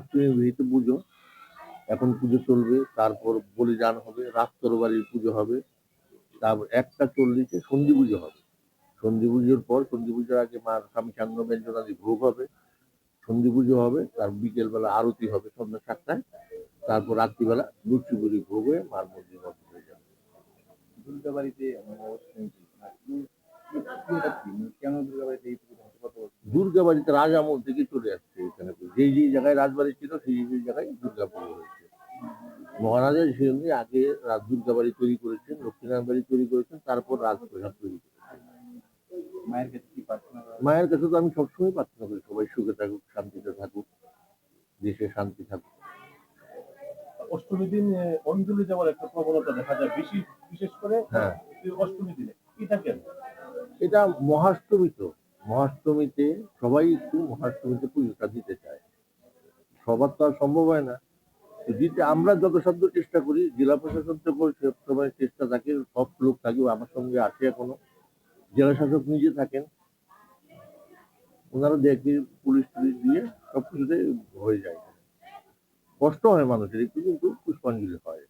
অষ্টমী বিহিত পুজো এখন পুজো চলবে তারপর বলিদান হবে রাজতরবারির পুজো হবে তারপর একটা চল্লিশে সন্ধি পুজো হবে। সন্ধি পুজোর পর সন্ধি পুজোর আগে মার স্বামী সাঙ্গ ব্যঞ্জনাদি ভোগ হবে সন্ধি পুজো হবে তার বিকেলবেলা আরতি হবে সন্ধ্যা সাতটায় তারপর রাত্রিবেলা লুচিপুরি ভোগ হয়ে মার মন্দির মতো হয়ে যাবে। দুর্গা বাড়িতে কেন দুর্গা বাড়িতে এই পুজো হচ্ছে? কত বছর? দুর্গা বাড়িতে রাজ আমল থেকে চলে এখানে যেই যেই জায়গায় রাজবাড়ি ছিল সেই সেই জায়গায় দুর্গা পুজো হয়েছে। মহারাজা সেজন্য আগে রাজ দুর্গা বাড়ি তৈরি করেছেন লক্ষ্মীনারায়ণ বাড়ি তৈরি করেছেন তারপর রাজপ্রসাদ তৈরি করেছেন। মায়ের কাছে তো আমি সবসময় প্রার্থনা করি সবাই সুখে থাকুক শান্তিতে থাকুক দেশে শান্তি থাকুক। অষ্টমী দিন অঞ্জলি দেওয়ার একটা প্রবণতা দেখা যায় বেশি বিশেষ করে হ্যাঁ। অষ্টমী দিনে। এটা কেন? এটা মহাষ্টমী তো। মহাষ্টমীতে সবাই একটু মহাষ্টমীতে পুজোটা দিতে চায়। সবার তো আর সম্ভব হয় না। দিতে আমরা যত সাধ্য চেষ্টা করি, জেলা প্রশাসন থেকেও সবসময় চেষ্টা থাকে, সব লোক থাকে আমার সঙ্গে আসে এখনও। জেলা শাসক নিজে থাকেন। ওনারা দেখে পুলিশ টুলিশ দিয়ে সব কিছুতে হয়ে যায়। কষ্ট হয় মানুষের একটু, কিন্তু পুষ্পাঞ্জলি হয়।